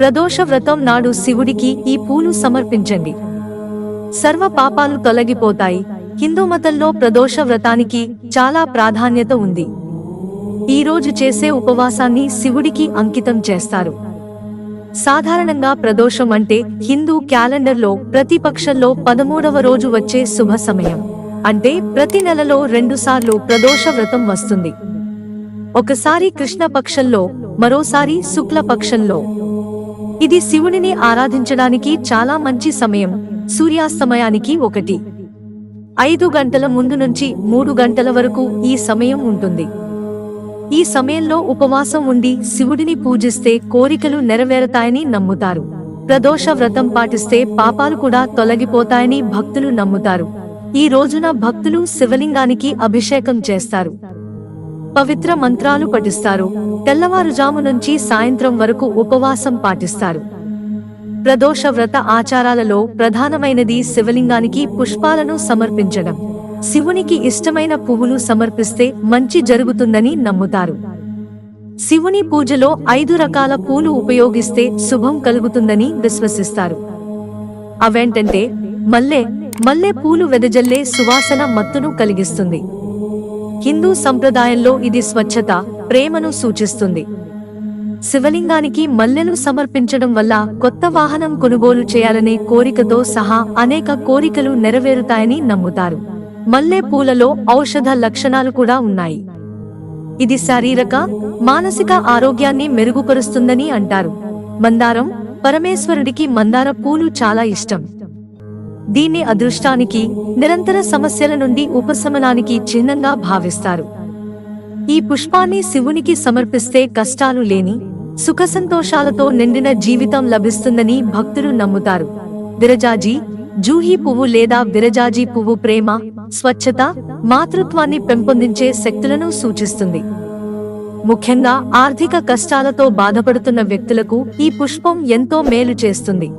ప్రదోష వ్రతం నాడు శివుడికి ఈ పూలు సమర్పించండి. సర్వ పాపాలు తొలగిపోతాయి. హిందూ మతంలో ప్రదోష వ్రతానికి చాలా ప్రాధాన్యత ఉంది. ఈ రోజు చేసే ఉపవాసాన్ని శివుడికి అంకితం చేస్తారు. సాధారణంగా ప్రదోషం అంటే హిందూ క్యాలెండర్లో ప్రతిపక్షంలో పదమూడవ రోజు వచ్చే శుభ సమయం. అంటే ప్రతి నెలలో రెండుసార్లు ప్రదోష వ్రతం వస్తుంది. ఒకసారి కృష్ణ పక్షంలో మరోసారి శుక్ల పక్షంలో ఇది శివుడిని ఆరాధించడానికి చాలా మంచి సమయం సూర్యాస్తమయానికి ఒకటి. ఐదు గంటల ముందు నుంచి మూడు గంటల వరకు ఈ సమయం ఉంటుంది. ఈ సమయంలో ఉపవాసం ఉండి శివుడిని పూజిస్తే కోరికలు నెరవేరతాయని నమ్ముతారు. ప్రదోష వ్రతం పాటిస్తే పాపాలు కూడా తొలగిపోతాయని భక్తులు నమ్ముతారు. ఈ రోజున భక్తులు శివలింగానికి అభిషేకం చేస్తారు. పవిత్ర మంత్రాలు పఠిస్తారు. తెల్లవారుజాము నుంచి సాయంత్రం వరకు ఉపవాసం పాటిస్తారు. ప్రదోష వ్రత ఆచారాలలో ప్రధానమైనది శివలింగానికి పుష్పాలను సమర్పించడం. శివునికి ఇష్టమైన పువ్వులు సమర్పిస్తే మంచి జరుగుతుందని నమ్ముతారు. శివుని పూజలో ఐదు రకాల పూలు ఉపయోగిస్తే శుభం కలుగుతుందని విశ్వసిస్తారు. అవేంటంటే మల్లె మల్లె పూలు వెదజల్లే సువాసన మత్తును కలిగిస్తుంది. హిందూ సంప్రదాయంలో ఇది స్వచ్ఛత ప్రేమను సూచిస్తుంది. శివలింగానికి మల్లెలు సమర్పించడం వల్ల కొత్త వాహనం కొనుగోలు చేయాలనే కోరికతో సహా అనేక కోరికలు నెరవేరుతాయని నమ్ముతారు. మల్లె పూలలో ఔషధ లక్షణాలు కూడా ఉన్నాయి. ఇది శారీరక మానసిక ఆరోగ్యాన్ని మెరుగుపరుస్తుందని అంటారు. మందారం పరమేశ్వరుడికి మందార పూలు చాలా ఇష్టం. దీన్ని అదృష్టానికి నిరంతర సమస్యల నుండి ఉపశమనానికి చిహ్నంగా భావిస్తారు. ఈ పుష్పాన్ని శివునికి సమర్పిస్తే కష్టాలు లేని సుఖసంతోషాలతో నిండిన జీవితం లభిస్తుందని భక్తులు నమ్ముతారు. విరజాజీ జూహీ పువ్వు లేదా విరజాజీ పువ్వు ప్రేమ స్వచ్ఛత మాతృత్వాన్ని పెంపొందించే శక్తులను సూచిస్తుంది. ముఖ్యంగా ఆర్థిక కష్టాలతో బాధపడుతున్న వ్యక్తులకు ఈ పుష్పం ఎంతో మేలు చేస్తుంది.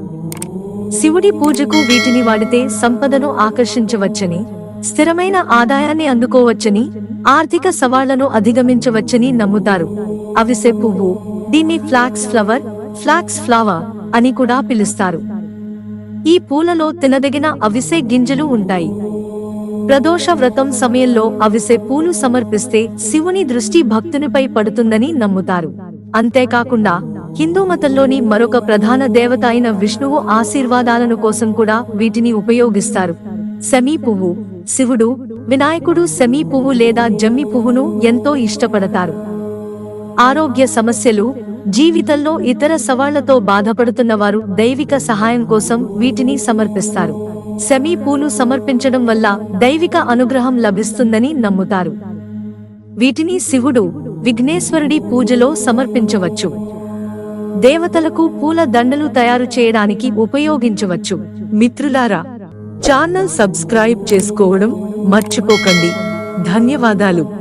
శివుడి పూజకు వీటిని వాడితే సంపదను ఆకర్షించవచ్చని స్థిరమైన ఆదాయాన్ని అందుకోవచ్చని ఆర్థిక సవాళ్ళను అధిగమించవచ్చని నమ్ముతారు. అవిసె పువ్వు దీన్ని ఫ్లాక్స్ ఫ్లవర్ ఫ్లాక్స్ ఫ్లవర్ అని కూడా పిలుస్తారు. ఈ పూలలో తినదగిన అవిసె గింజలు ఉంటాయి. ప్రదోష వ్రతం సమయంలో అవిసె పూలు సమర్పిస్తే శివుని దృష్టి భక్తునిపై పడుతుందని నమ్ముతారు. అంతేకాకుండా హిందూ మతంలోని మరొక ప్రధాన దేవత అయిన విష్ణువు ఆశీర్వాదాలను కోసం కూడా వీటిని ఉపయోగిస్తారు. శమీ పువ్వు. శివుడు వినాయకుడు శమీ పువ్వు లేదా జమ్మి పువ్వును ఎంతో ఇష్టపడతారు. ఆరోగ్య సమస్యలు జీవితంలో ఇతర సవాళ్ళతో బాధపడుతున్న వారు దైవిక సహాయం కోసం వీటిని సమర్పిస్తారు. సెమీ పూలు సమర్పించడం వల్ల దైవిక అనుగ్రహం లభిస్తుందని నమ్ముతారు. వీటిని శివుడు విఘ్నేశ్వరుడి పూజలో సమర్పించవచ్చు. దేవతలకు పూల దండలు తయారు చేయడానికి ఉపయోగించవచ్చు. మిత్రులారా ఛానల్ సబ్స్క్రైబ్ చేసుకోవడం మర్చిపోకండి. ధన్యవాదాలు.